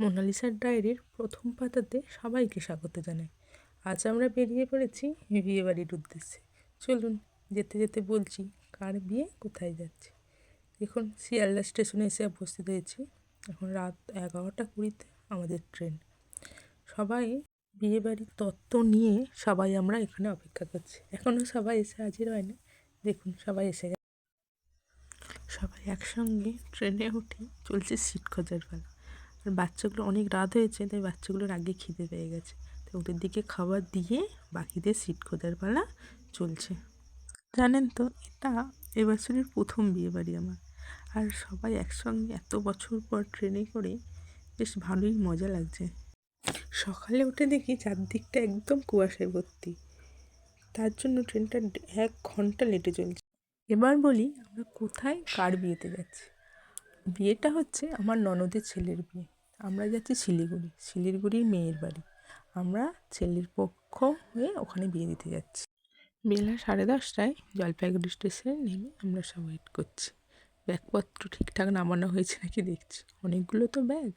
মোনালিসার ডায়েরির প্রথম পাতাতে সবাইকে স্বাগত জানাই। আজ আমরা বেরিয়ে পড়েছি বিয়ে বাড়ির উদ্দেশ্যে। চলুন যেতে যেতে বলছি কার বিয়ে, কোথায় যাচ্ছে। দেখুন, শিয়ালদা স্টেশনে এসে উপস্থিত হয়েছি। এখন রাত এগারোটা কুড়িতে আমাদের ট্রেন। সবাই বিয়ে বাড়ির তত্ত্ব নিয়ে সবাই আমরা এখানে অপেক্ষা করছি। এখনও সবাই এসে হাজির হয়নি। দেখুন, সবাই এসে গেছে। সবাই একসঙ্গে ট্রেনে উঠে চলছে সিট খোঁজার আর বাচ্চাগুলো অনেক রাত হয়েছে, তাই বাচ্চাগুলোর আগে খিদে পেয়ে গেছে। তো ওদের দিকে খাবার দিয়ে বাকিদের সিট খোঁজার পালা চলছে। জানেন তো, এটা এবছরের প্রথম বিয়ে বাড়ি আমার। আর সবাই একসঙ্গে এত বছর পর ট্রেনে করে বেশ ভালোই মজা লাগছে। সকালে উঠে দেখি চারদিকটা একদম কুয়াশায় ভর্তি। তার জন্য ট্রেনটা এক ঘণ্টা লেটে চলছে। এবার বলি আমরা কোথায় কার বিয়েতে যাচ্ছি? বিয়েটা হচ্ছে আমার ননদের ছেলের বিয়ে। আমরা যাচ্ছি শিলিগুড়ি। শিলিগুড়ির মেয়ের বাড়ি। আমরা ছেলের পক্ষ হয়ে ওখানে বিয়ে দিতে যাচ্ছি। বেলা সাড়ে দশটায় জলপাইগুড়ি স্টেশনে নেমে আমরা সব ওয়েট করছি। ব্যাগপত্র ঠিকঠাক নামানো হয়েছে নাকি দেখছি। অনেকগুলো তো ব্যাগ।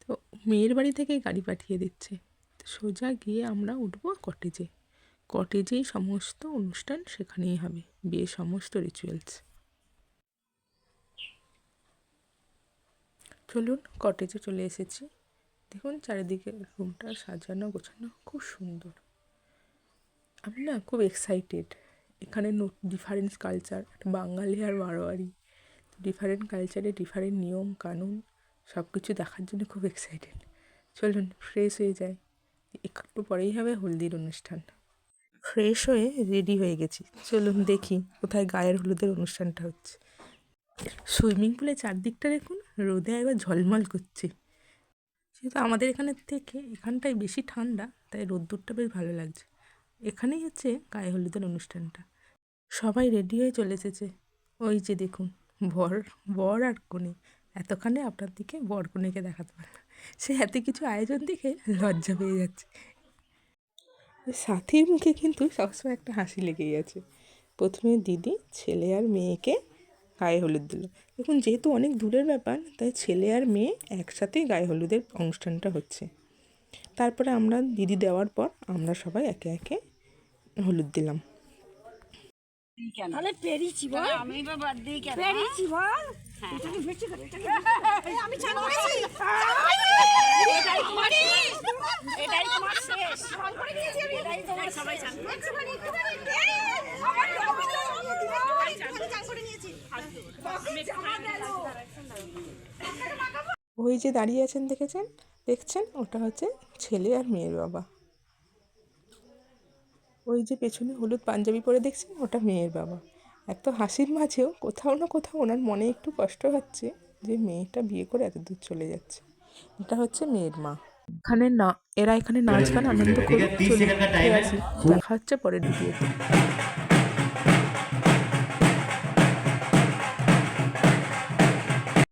তো মেয়ের বাড়ি থেকেই গাড়ি পাঠিয়ে দিচ্ছে। তো সোজা গিয়ে আমরা উঠবো কটেজে কটেজেই সমস্ত অনুষ্ঠান সেখানেই হবে। বিয়ের সমস্ত রিচুয়ালস চলুন কটেজে চলে এসেছি। দেখুন চারিদিকে রুমটা সাজানো, গোছানো, খুব সুন্দর। আমি না খুব এক্সাইটেড এখানে ডিফারেন্স কালচার বাঙালি আর বারোয়ারি ডিফারেন্ট কালচারে ডিফারেন্ট নিয়ম, কানুন সব কিছু দেখার জন্য খুব এক্সাইটেড চলুন ফ্রেশ হয়ে যায় একটু পরেই হবে হলদির অনুষ্ঠান। ফ্রেশ হয়ে রেডি হয়ে গেছি। চলুন দেখি কোথায় গায়ের হলুদের অনুষ্ঠানটা হচ্ছে। সুইমিং পুলে চারদিকটা দেখুন, রোদে একবার ঝলমল করছে। যেহেতু আমাদের এখানের থেকে এখানটায় বেশি ঠান্ডা, তাই রোদ্দুরটা বেশ ভালো লাগছে। এখানেই হচ্ছে গায়ে হলুদের অনুষ্ঠানটা। সবাই রেডি হয়ে চলে এসেছে। ওই যে দেখুন, বর বর আর কনে। এতক্ষণে আপনার দিকে বর কনেকে দেখাতে পারে সে এত কিছু আয়োজন দেখে লজ্জা পেয়ে যাচ্ছে। সাথীর মুখে কিন্তু সবসময় একটা হাসি লেগেই আছে। প্রথমে দিদি, ছেলে আর মেয়েকে গায়ে হলুদ দিল। দেখুন যেহেতু অনেক দূরের ব্যাপার তাই ছেলে আর মেয়ে একসাথেই গায়ে হলুদের অনুষ্ঠানটা হচ্ছে। তারপরে আমরা দিদি দেওয়ার পর আমরা সবাই একে একে হলুদ দিলাম। তাহলে পেরিছি বল। আমি বা বাদ দিই কেন? বল। সবাই ওই যে দাঁড়িয়ে আছেন দেখেছেন? দেখছেন? ওটা হচ্ছে ছেলে আর মেয়ের বাবা। ওই যে পেছনে হলুদ পাঞ্জাবি পরে দেখছেন? ওটা মেয়ের বাবা। এত হাসির মাঝেও কোথাও না কোথাও ওনার মনে একটু কষ্ট হচ্ছে যে মেয়েটা বিয়ে করে এত দূর চলে যাচ্ছে। এটা হচ্ছে মেয়ের মা। এখানে না এরা এখানে নাচ গান আনন্দ করে চলে দেখা হচ্ছে পরের ভিডিওতে